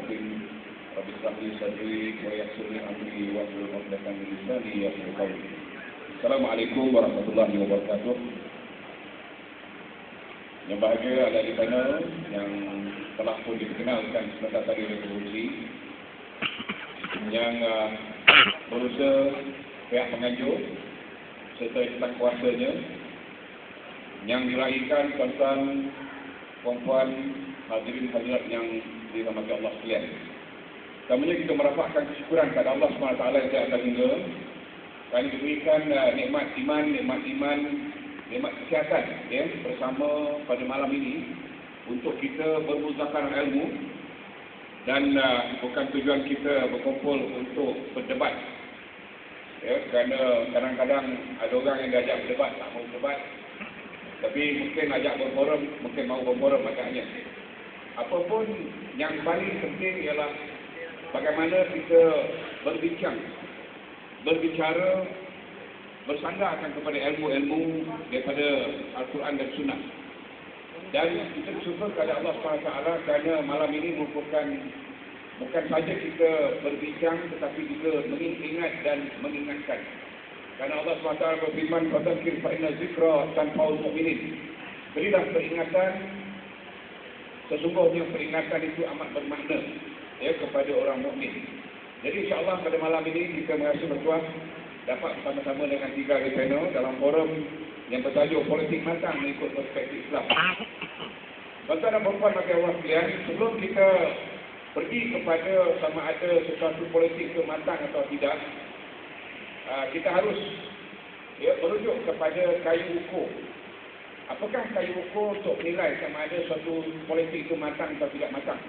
الرحيم رب اشرح لي صدري ويسر لي امري واحلل عقدة من لساني يفقهوا قولي السلام عليكم ورحمة الله وبركاته yang bahagia ada di sana yang telah pun dikenalkan sebentar tadi revolusi yang uh, berusaha pihak pengajuk serta istana kuasanya yang diraihkan tuan-tuan puan-puan hadirin hadirat yang dirahmati Allah sekalian. Pertamanya kita merapatkan kesyukuran kepada Allah SWT yang tidak akan hingga. Kerana diberikan uh, nikmat iman, nikmat iman, nikmat kesihatan ya, bersama pada malam ini untuk kita bermuzakarah ilmu dan uh, bukan tujuan kita berkumpul untuk berdebat ya, kerana kadang-kadang ada orang yang diajak berdebat tak mau berdebat. Tapi mungkin ajak berforum mungkin mau berforum agaknya apapun yang paling penting ialah bagaimana kita berbincang berbicara bersandarkan kepada ilmu-ilmu daripada Al-Quran dan Sunnah dan kita bersyukur kepada Allah SWT kerana malam ini merupakan bukan saja kita berbincang tetapi juga mengingat dan mengingatkan. Kerana Allah SWT berfirman, "Fadzakir fa inna zikra tanfa'ul mu'minin." Berilah peringatan sesungguhnya peringatan itu amat bermakna ya kepada orang mukmin. Jadi insya-Allah pada malam ini kita merasa bertuah dapat bersama-sama dengan tiga panel dalam forum yang bertajuk politik matang mengikut perspektif Islam. Tuan-tuan dan puan-puan bagi Allah sekalian, sebelum kita pergi kepada sama ada sesuatu politik itu matang atau tidak, ah, kita harus ya, merujuk kepada kayu ukur. Apakah kayu ukur untuk menilai sama ada suatu politik itu matang atau tidak matang?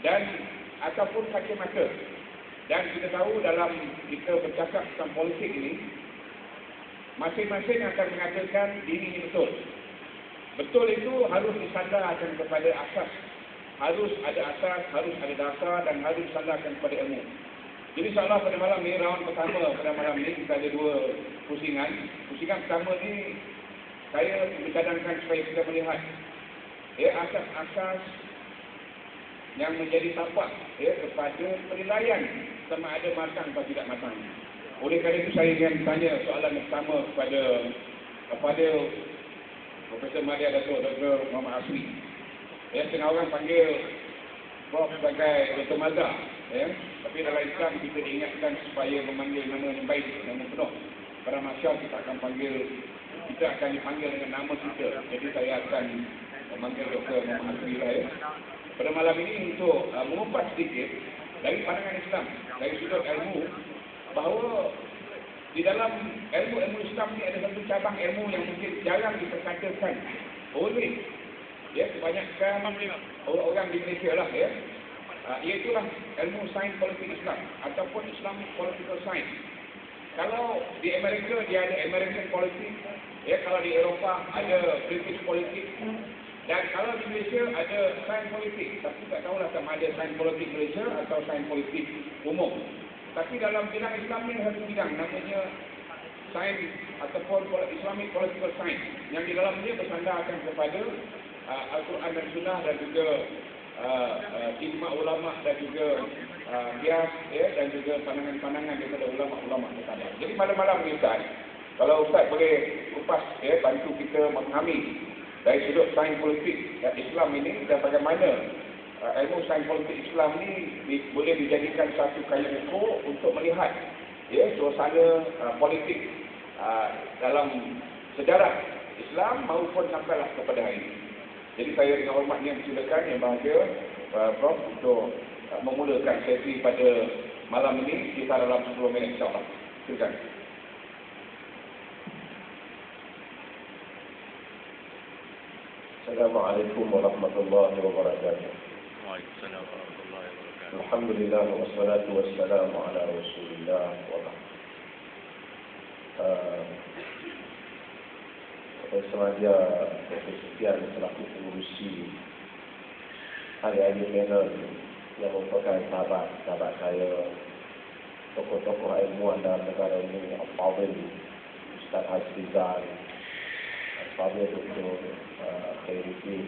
Dan ataupun kaki mata. Dan kita tahu dalam kita bercakap tentang politik ini, masing-masing akan mengatakan ini betul. Betul itu harus disandarkan kepada asas. Harus ada asas, harus ada dasar dan harus disandarkan kepada ilmu. Jadi insyaAllah pada malam ini, rawan pertama pada malam ini kita ada dua pusingan. Pusingan pertama ini saya dikadangkan supaya kita melihat ya, asas-asas yang menjadi tapak ya, kepada penilaian sama ada matang atau tidak matang. Oleh kerana itu saya ingin tanya soalan pertama kepada kepada Profesor Madia Dato' Dr. Muhammad Asri. Ya, setengah orang panggil Prof sebagai Dr. Mazda. Ya. Tapi dalam Islam kita diingatkan supaya memanggil nama yang baik, nama penuh. Pada masyarakat kita akan panggil, kita akan dipanggil dengan nama kita. Jadi saya akan memanggil Dr. Muhammad Asri lah ya. Pada malam ini untuk uh, mengupas sedikit dari pandangan Islam, dari sudut ilmu, bahawa di dalam ilmu-ilmu Islam ni ada satu cabang ilmu yang mungkin jarang diperkatakan oleh ya kebanyakan orang-orang di Malaysia lah ya. Uh, iaitulah ilmu sains politik Islam ataupun Islamic political science. Kalau di Amerika dia ada American politics, ya kalau di Eropah ada British politics, dan kalau di Malaysia ada sains politik, tapi tak tahulah sama ada sains politik Malaysia atau sains politik umum. Tapi dalam bidang Islam ni satu bidang namanya sains ataupun Islamic Political Science yang di dalamnya bersandarkan kepada uh, Al-Quran dan Sunnah dan juga uh, uh, ijma ulama dan juga uh, bias ya, dan juga pandangan-pandangan daripada ulama-ulama pertama. Jadi malam-malam ni Ustaz, kalau Ustaz boleh kupas ya, bantu kita memahami dari sudut sains politik ya, Islam ini dan bagaimana uh, ilmu sains politik Islam ni di, boleh dijadikan satu kayu ukur untuk melihat ya suasana uh, politik uh, dalam sejarah Islam maupun sampailah kepada hari ini. Jadi saya dengan hormatnya silakan yang bahagia uh, Prof untuk uh, memulakan sesi pada malam ini kita dalam 10 minit insyaAllah. Silakan. Assalamualaikum warahmatullahi wabarakatuh. Waalaikumsalam warahmatullahi wabarakatuh. Alhamdulillah wassalatu wassalamu ala Rasulillah wa ba'd. Uh, Saya sengaja Dr. Sufyan selaku pengurusi hari-hari panel yang merupakan sahabat-sahabat saya tokoh-tokoh ilmuwan dalam negara ini Al-Fadhil Ustaz Azizan Al-Fadhil Dr. Uh, Khairuddin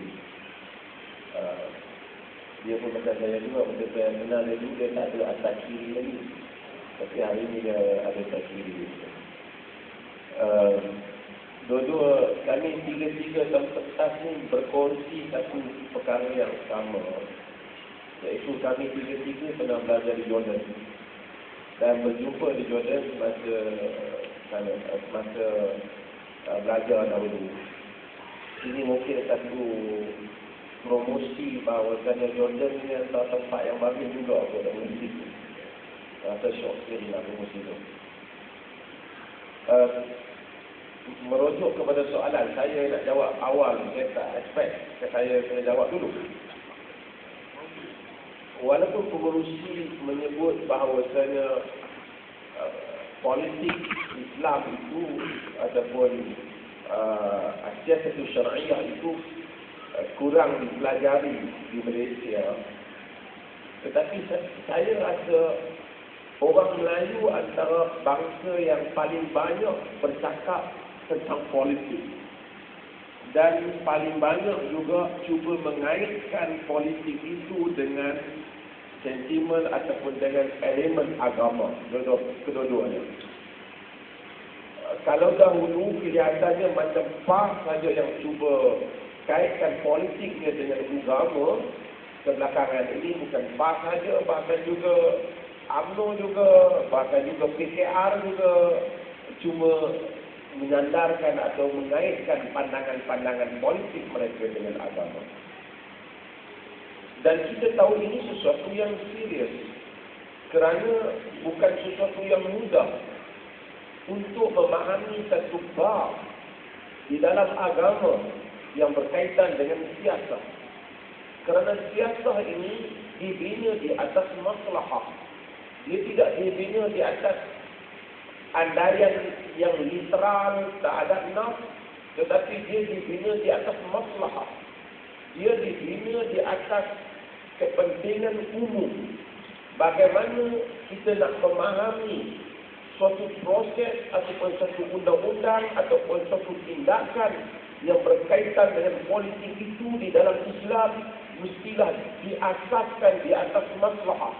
uh, Dia pun macam saya juga, macam saya kenal dia dia tak ada atas kiri lagi. Tapi hari ini dia ada atas kiri. Uh, dua-dua, kami tiga-tiga dalam pentas ni berkongsi satu perkara yang sama. Iaitu kami tiga-tiga pernah belajar di Jordan. Dan berjumpa di Jordan masa sana, masa uh, belajar dahulu. Ini mungkin satu promosi bahawa kerana Jordan ni adalah tempat yang bagus juga untuk nak pergi situ. Rasa syok sekali nak promosi tu. Uh, merujuk kepada soalan, saya nak jawab awal. Saya tak expect saya kena jawab dulu. Walaupun pengurusi menyebut bahawasanya uh, politik Islam itu ataupun uh, asyas itu syariah itu kurang dipelajari di Malaysia. Tetapi saya rasa orang Melayu antara bangsa yang paling banyak bercakap tentang politik. Dan paling banyak juga cuba mengaitkan politik itu dengan sentimen ataupun dengan elemen agama kedua-duanya. Kalau dahulu kelihatannya macam PAS saja yang cuba kaitkan politiknya dengan agama, kebelakangan ini bukan PAS saja, bahkan juga UMNO juga, bahkan juga PKR juga cuma menyandarkan atau mengaitkan pandangan-pandangan politik mereka dengan agama. Dan kita tahu ini sesuatu yang serius. Kerana bukan untuk memahami satu bab di dalam agama yang berkaitan dengan siasat. Kerana siasat ini dibina di atas maslahah. Dia tidak dibina di atas andaian yang literal, tak ada naf, tetapi dia dibina di atas maslahah. Dia dibina di atas kepentingan umum. Bagaimana kita nak memahami suatu proses ataupun satu undang-undang ataupun suatu tindakan yang berkaitan dengan politik itu di dalam Islam mestilah diasaskan di atas maslahah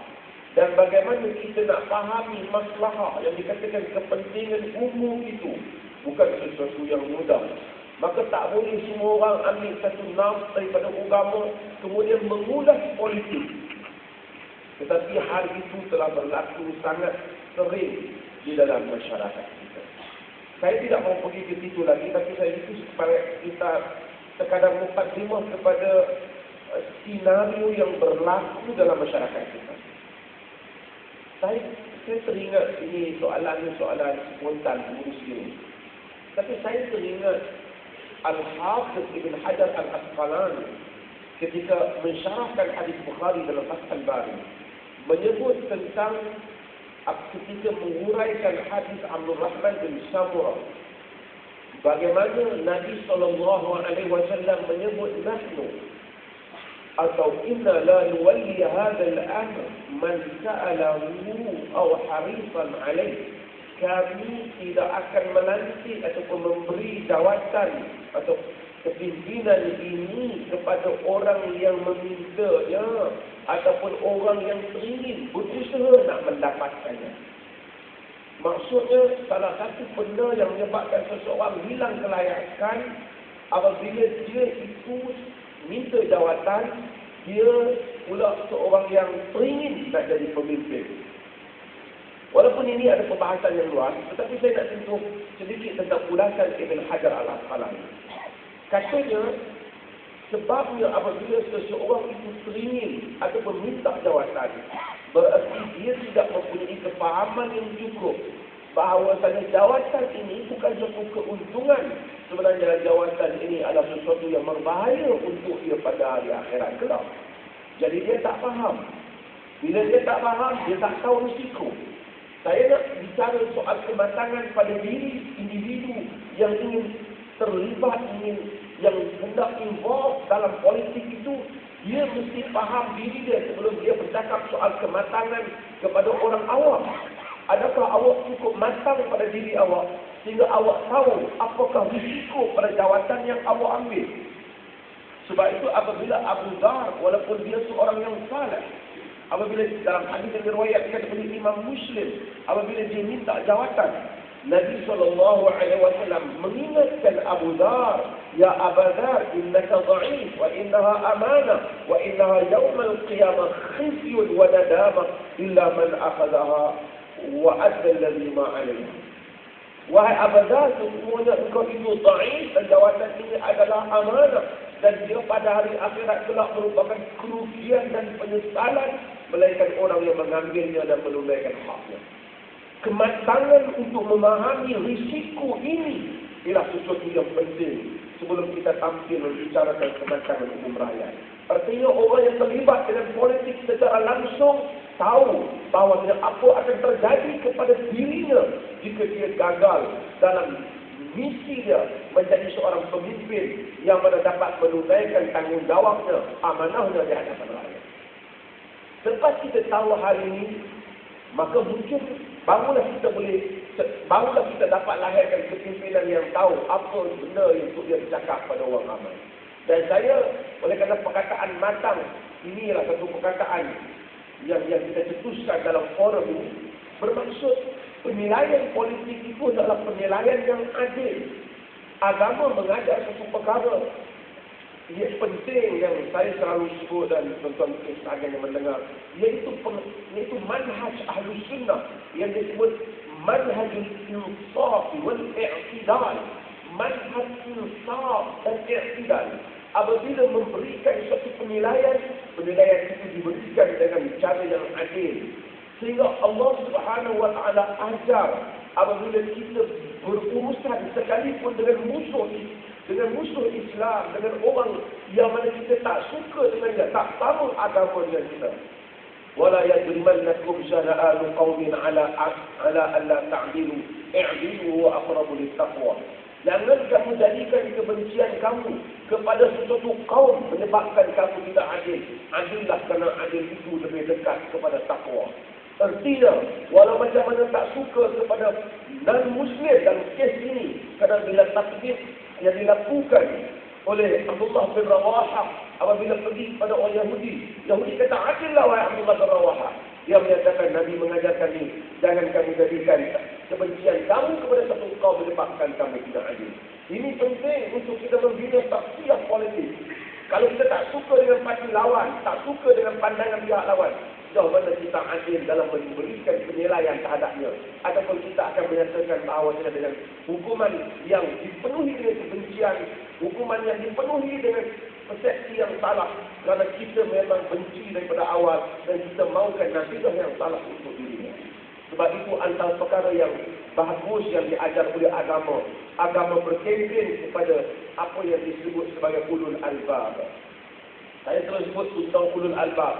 dan bagaimana kita nak fahami masalah yang dikatakan kepentingan umum itu bukan sesuatu yang mudah. Maka tak boleh semua orang ambil satu nafs daripada agama kemudian mengulas politik. Tetapi hal itu telah berlaku sangat sering di dalam masyarakat kita. Saya tidak mau pergi ke situ lagi tapi saya itu supaya kita sekadar mukadimah kepada uh, sinario yang berlaku dalam masyarakat kita saya saya teringat ini soalan ini soalan spontan urus ini. Tapi saya teringat Al-Hafiz Ibn Hajar Al-Asqalani ketika mensyarahkan hadis Bukhari dalam Fathul Bari menyebut tentang ketika menguraikan hadis Abdul Rahman bin Samurah bagaimana Nabi wasallam menyebut nahnu? Atau inna la nuwalli hadzal amr man sa'alahu aw harisan alaih kami tidak akan melantik ataupun memberi jawatan atau kepimpinan ini kepada orang yang memintanya ataupun orang yang teringin berusaha nak mendapatkannya. Maksudnya salah satu benda yang menyebabkan seseorang hilang kelayakan apabila dia itu minta jawatan, dia pula seorang yang teringin nak jadi pemimpin. Walaupun ini ada pembahasan yang luas, tetapi saya nak sentuh sedikit tentang ulasan Ibn Hajar al-Asqalani. Katanya, sebabnya apabila seseorang itu teringin ataupun minta jawatan, berarti dia tidak mempunyai kefahaman yang cukup bahawa bahawasanya jawatan ini bukan satu keuntungan. Sebenarnya jawatan ini adalah sesuatu yang berbahaya untuk dia pada hari akhirat kelak. Jadi dia tak faham. Bila dia tak faham dia tak tahu risiko. Saya nak bicara soal kematangan pada diri individu yang ingin terlibat ingin yang hendak involve dalam politik itu dia mesti faham diri dia sebelum dia bercakap soal kematangan kepada orang awam Adakah awak cukup matang pada diri awak sehingga awak tahu apakah risiko pada jawatan yang awak ambil? Sebab itu apabila Abu Dhar walaupun dia seorang yang saleh apabila dalam hadis yang diriwayatkan oleh Imam Muslim apabila dia minta jawatan Nabi SAW mengingatkan Abu Dhar Ya Abu Dhar innaka dha'if wa innaha amanah wa innaha yawmal qiyamah khizyun wa nadamah illa man akhadaha wa adda alladhi ma'alayhi Wahai Abu Dhar semuanya engkau itu dha'if dan jawatan ini adalah amanah dan dia pada hari akhirat kelak merupakan kerugian dan penyesalan melainkan orang yang mengambilnya dan menunaikan haknya kematangan untuk memahami risiko ini ialah sesuatu yang penting sebelum kita tampil membicarakan kematangan umum rakyat. Artinya orang yang terlibat dengan politik secara langsung tahu bahawa apa akan terjadi kepada dirinya jika dia gagal dalam misi dia menjadi seorang pemimpin yang mana dapat menunaikan tanggungjawabnya, amanahnya di hadapan rakyat. Selepas kita tahu hal ini, maka mungkin barulah kita boleh barulah kita dapat lahirkan kepimpinan yang tahu apa benda yang untuk dia bercakap pada orang ramai. Dan saya oleh kerana perkataan matang ini inilah satu perkataan yang yang kita cetuskan dalam forum ini bermaksud penilaian politik itu adalah penilaian yang adil. Agama mengajar satu perkara ia penting yang saya selalu sebut dan tuan-tuan mungkin sebagian yang mendengar. Iaitu, iaitu manhaj ahlu sunnah yang disebut manhaj insaf wal i'tidal. Manhaj insaf dan i'tidal. Apabila memberikan satu penilaian penilaian itu diberikan dengan cara yang adil. Sehingga Allah Subhanahu wa taala ajar apabila kita berurusan sekalipun dengan musuh dengan musuh Islam, dengan orang yang mana kita tak suka dengan dia, tak tahu agama dengan kita. Wala yajrimannakum syana'anu qawmin ala ala alla ta'dilu i'dilu wa aqrabu littaqwa. Jangan kamu jadikan kebencian kamu kepada sesuatu kaum menyebabkan kamu tidak adil. Adillah kerana adil itu lebih dekat kepada takwa. Artinya, walau macam mana tak suka kepada non-Muslim dalam kes ini, kerana bila takdir yang dilakukan oleh Abdullah bin Rawahah apabila pergi kepada orang Yahudi. Yahudi kata, adillah wahai Abdullah bin Rawahah. Dia menyatakan, Nabi mengajarkan ini, jangan kamu jadikan kebencian kamu kepada satu kaum menyebabkan kamu tidak adil. Ini penting untuk kita membina taksiah politik. Kalau kita tak suka dengan parti lawan, tak suka dengan pandangan pihak lawan, mana kita adil dalam memberikan penilaian terhadapnya. Ataupun kita akan menyatakan bahawa dengan hukuman yang dipenuhi dengan kebencian hukuman yang dipenuhi dengan persepsi yang salah. Kerana kita memang benci daripada awal dan kita mahukan nasihat yang salah untuk dirinya. Sebab itu antara perkara yang bagus yang diajar oleh agama agama berkempen kepada apa yang disebut sebagai ulul albab. Saya terus sebut tentang ulul albab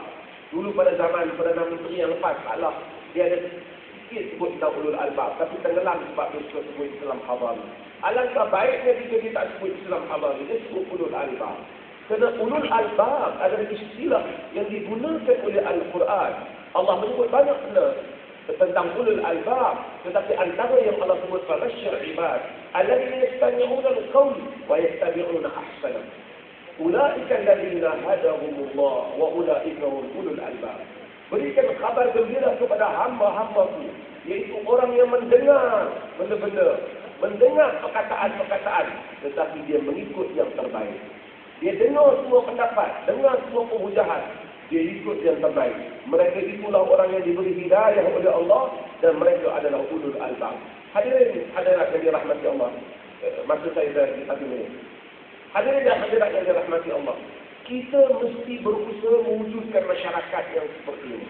Dulu pada zaman Perdana Menteri yang lepas, Allah Dia ada sikit sebut tentang ulul albab. Tapi tenggelam sebab dia suka sebut Islam Khabar. Alangkah baiknya dia, dia tak sebut Islam Khabar. Dia sebut ulul albab. Kerana ulul albab adalah istilah yang digunakan oleh Al-Quran. Allah menyebut banyak benda tentang ulul albab tetapi antara yang Allah sebut pada syar'ibat alladhina yastami'una al-qawla wa yattabi'una ahsana Ulaika alladziina hadahumullah wa ulaika hum ulul albab. Berikan kabar gembira kepada hamba-hambaku yaitu orang yang mendengar benda-benda, mendengar perkataan-perkataan tetapi dia mengikut yang terbaik. Dia dengar semua pendapat, dengar semua perhujahan, dia ikut yang terbaik. Mereka itulah orang yang diberi hidayah oleh Allah dan mereka adalah ulul albab. Hadirin hadirat yang dirahmati Allah. Eh, maksud saya dari satu minit. Hadirin dan hadirat yang dirahmati Allah. Kita mesti berusaha mewujudkan masyarakat yang seperti ini.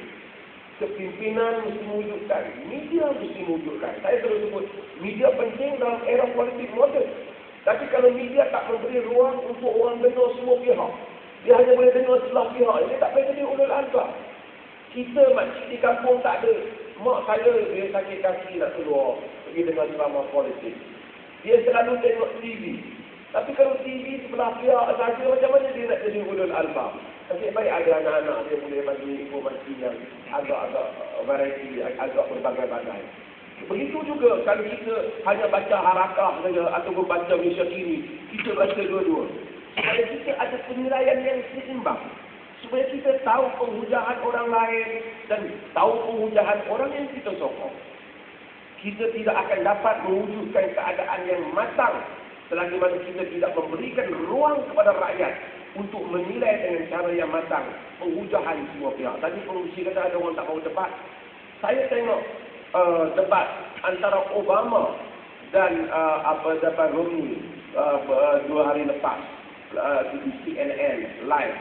Kepimpinan mesti mewujudkan. Media mesti mewujudkan. Saya terus sebut, media penting dalam era politik moden. Tapi kalau media tak memberi ruang untuk orang dengar semua pihak. Dia hanya boleh dengar sebelah pihak. Dia tak boleh jadi ulul albab. Kita makcik di kampung tak ada. Mak saya dia sakit kaki nak keluar. Pergi dengar drama politik. Dia selalu tengok TV. Tapi kalau TV sebelah pihak saja macam mana dia nak jadi ulul albab? Tapi baik ada anak-anak dia boleh bagi informasi yang agak-agak variety, agak berbagai-bagai. Begitu juga kalau kita hanya baca harakah saja ataupun baca Malaysia kini, kita baca dua-dua. supaya kita ada penilaian yang seimbang. Supaya kita tahu penghujaan orang lain dan tahu penghujaan orang yang kita sokong. Kita tidak akan dapat mewujudkan keadaan yang matang selagi mana kita tidak memberikan ruang kepada rakyat untuk menilai dengan cara yang matang penghujaan semua pihak. Tadi pengurusi kata ada orang tak mahu debat. Saya tengok uh, debat antara Obama dan uh, apa debat Romney uh, dua hari lepas uh, di CNN live.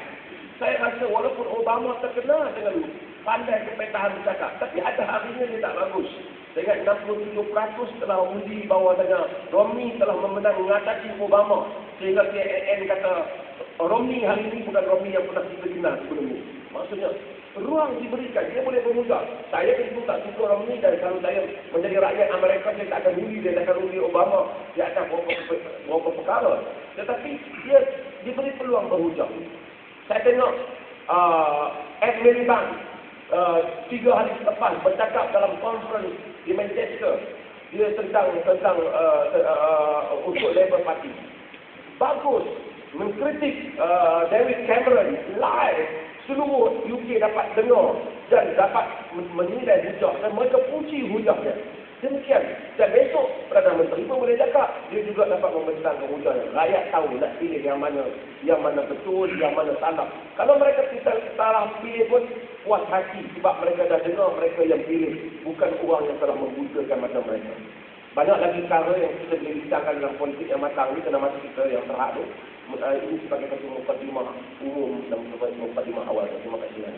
Saya rasa walaupun Obama terkenal dengan pandai kepetahan bercakap, tapi ada harinya dia tak bagus. Dengan 67% telah uji bahawa dengan Romney telah memenang mengatasi Obama. Sehingga CNN kata Romney hari ini bukan Romney yang pernah kita kenal sebelum ini. Maksudnya, ruang diberikan, dia boleh bermuka. Saya pun tak suka Romney dan kalau saya menjadi rakyat Amerika, saya tak akan uji, dia akan uji Obama di atas beberapa perkara. Tetapi dia diberi peluang berhujang. Saya tengok uh, Ed Miliband uh, tiga hari lepas bercakap dalam conference di Manchester dia tentang tentang uh, uh, untuk Labour Party. Bagus mengkritik uh, David Cameron live seluruh UK dapat dengar dan dapat menilai hujah dan mereka puji hujahnya. Demikian. Dan besok Perdana Menteri pun boleh cakap. Dia juga dapat membentang hujah. Rakyat tahu nak pilih yang mana yang mana betul, yang mana salah. Kalau mereka kita salah pilih pun puas hati sebab mereka dah dengar mereka yang pilih. Bukan orang yang telah membutakan mata mereka. Banyak lagi cara yang kita boleh bincangkan dalam politik yang matang ini kena masa kita yang terhad tu. Ini sebagai satu mukadimah umum dan mukadimah awal. Terima kasih.